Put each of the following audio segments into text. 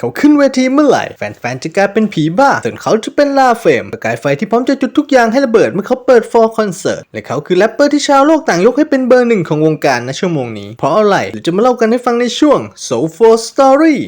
เขาขึ้นเวทีเมื่อไหร่ แฟนๆจะกลายเป็นผีบ้า ส่วนเขาจะเป็นลาเฟมประกายไฟที่พร้อมจะจุดทุกอย่างให้ระเบิดเมื่อเขาเปิดฟอร์คอนเสิร์ตและเขาคือแรปเปอร์ที่ชาวโลกต่างยกให้เป็นเบอร์หนึ่งของวงการณชั่วโมงนี้ เพราะอะไรเดี๋ยวจะมาเล่ากันให้ฟังในช่วง Soul for Story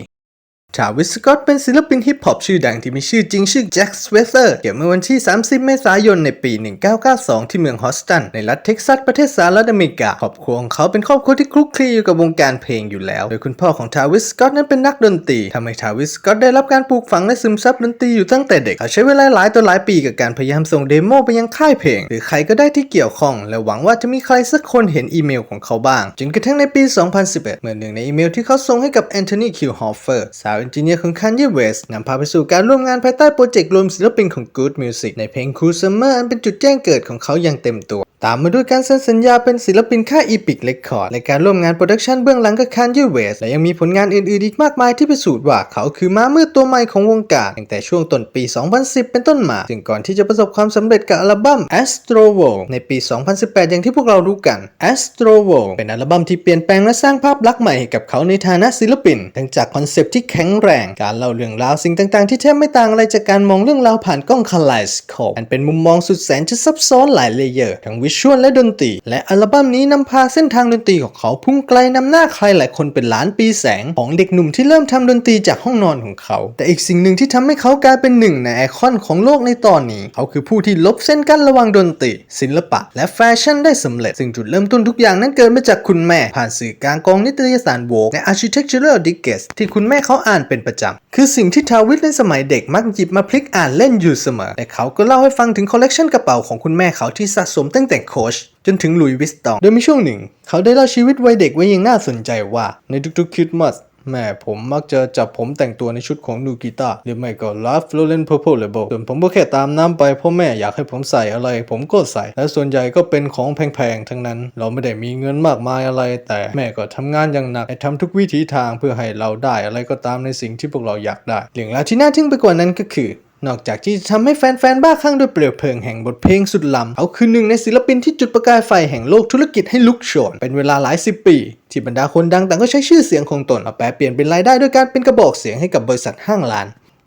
ชาวิสสกอตเป็นศิลปินฮิปฮอปชื่อดังที่มีชื่อจริงชื่อแจ็คสเวเซอร์เกิดเมื่อวันที่ 30 เมษายนในปี 1992 ที่เมืองฮอสตัน ในรัฐเท็กซัสประเทศสหรัฐอเมริกา ครอบครัวของเขาเป็นครอบครัวที่คลุกคลีอยู่กับวงการเพลงอยู่แล้ว โดยคุณพ่อของทาวิสสกอตนั้นเป็นนักดนตรีทำให้ทาวิสสกอตได้รับการปลูกฝังและซึมซับดนตรีอยู่ตั้งแต่เด็กเขาใช้เวลาหลายต่อหลายปีกับการพยายามส่งเดโมไปยังค่ายเพลง หรือใครก็ได้ที่เกี่ยวข้อง และหวังว่าจะมีใครสักคนเห็นอีเมลของเขาบ้างจนกระทั่งในปี 2011 เมื่อหนึ่งในอีเมลที่เขาส่งให้กับแอนโทนีคิวฮอฟเฟอร์สาวเอนจิเนียร์ของ Kanye West นำพาไปสู่การร่วมงานภายใต้โปรเจกต์รวมศิลปินของ Good Music ในเพลง Cool Summer อันเป็นจุดแจ้งเกิดของเขาอย่างเต็มตัว ตามมาด้วยการเซ็นสัญญาเป็นศิลปินค่าย Epic Record และการร่วมงานโปรดักชันเบื้องหลังกับ Kanye West และยังมีผลงานอื่นๆอีกมากมายที่พิสูจน์ว่าเขาคือม้ามืดตัวใหม่ของวงการ ตั้งแต่ช่วงต้นปี 2010 เป็นต้นมา ซึ่งก่อนที่จะประสบความสำเร็จกับอัลบั้ม Astro World ในปี 2018 อย่างที่พวกเรารู้กัน Astro World เป็นอัลบั้มที่เปลี่ยนแปลงและสร้างภาพลักษณ์ใหม่ให้กับเขาในฐานะศิลปิน ทั้งจากคอนเซปต์ที่แข็งแรง การเล่าเรื่องราวสิ่งต่างๆ ที่แทบไม่ต่างอะไรจากการมองเรื่องราวผ่านกล้องคาไลสโคปอันเป็นมุมมองสุดแสนจะซับซ้อนหลายเลเยอร์ทั้งวิชวลและดนตรี และอัลบั้มนี้นำพาเส้นทางดนตรีของเขาพุ่งไกลนำหน้าใครหลายคนเป็นล้านปีแสงของเด็กหนุ่มที่เริ่มทำดนตรีจากห้องนอนของเขา แต่อีกสิ่งหนึ่งที่ทำให้เขากลายเป็นหนึ่งในไอคอนของโลกในตอนนี้ เขาคือผู้ที่ลบเส้นกั้นระหว่างดนตรี ศิลปะ และแฟชั่นได้สำเร็จ ซึ่งจุดเริ่มต้นทุกอย่างนั้นเกิดมาจากคุณแม่ ผ่านสื่อกลางกองนิตยสารโวกและ Architectural Digest ที่คุณแม่เขาอ่านเป็นประจำคือสิ่งที่ทาวิทในสมัยเด็กมักหยิบมาพลิกอ่านเล่นอยู่เสมอและเขาก็เล่าให้ฟังถึงคอลเลกชันกระเป๋าของคุณแม่เขาที่สะสมตั้งแต่โคชจนถึงลุยวิสตอง โดยมีช่วงหนึ่ง เขาได้เล่าชีวิตวัยเด็กไว้อย่างน่าสนใจว่าในทุกๆคริสต์มาสแม่ผมมักจะจับผมแต่งตัวในชุดของนูกิต้าหรือไม่ก็ลาฟโลเลนเพอร์เพลเลเบลส่วนผมก็แค่ตามน้ำไปเพราะแม่อยากให้ผมใส่อะไร ผมก็ใส่ และส่วนใหญ่ก็เป็นของแพงๆ ทั้งนั้น เราไม่ได้มีเงินมากมายอะไร แต่แม่ก็ทำงานอย่างหนักทำทุกวิถีทางเพื่อให้เราได้อะไรก็ตามในสิ่งที่พวกเราอยากได้เรื่องราวที่น่าทึ่งไปกว่านั้นก็คือ นอกจากที่จะทำให้แฟนๆ บ้าคลั่งด้วยเปลวเพลิงแห่งบทเพลงสุดล้ำเขาคือหนึ่งในศิลปินที่จุดประกายไฟแห่งโลกธุรกิจให้ลุกโชน เป็นเวลาหลายสิบปี ที่บรรดาคนดังต่างก็ใช้ชื่อเสียงของตนมาแปลเปลี่ยนเป็นรายได้ด้วยการเป็นกระบอกเสียงให้กับบริษัทห้างร้าน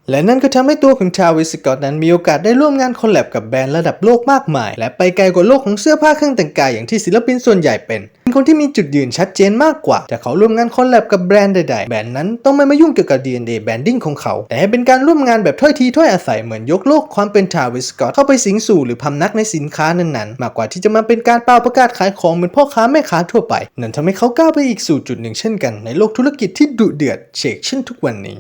และนั่นก็ทำให้ตัวของชาวิสกอตนั้นมีโอกาสได้ร่วมงานคอลแลบกับแบรนด์ระดับโลกมากมาย และไปไกลกว่าโลกของเสื้อผ้าเครื่องแต่งกายอย่างที่ศิลปินส่วนใหญ่เป็น เป็นคนที่มีจุดยืนชัดเจนมากกว่าถ้าเขาร่วมงานคอลแลบกับแบรนด์ใดๆ แบรนด์นั้นต้องไม่มายุ่งเกี่ยวกับ DNA branding ของเขา แต่ให้เป็นการร่วมงานแบบถ้อยทีถ้อยอาศัยเหมือนยกโลกความเป็นชาวิสกอตเข้าไปสิงสู่หรือพำนักในสินค้านั้นๆ มากกว่าที่จะมาเป็นการเป่าประกาศขายของเหมือนพ่อค้าแม่ค้าทั่วไป นั่นทำให้เขาก้าวไปอีกสู่จุดหนึ่งเช่นกันในโลกธุรกิจที่ดุเดือดเชกเช่นทุกวันนี้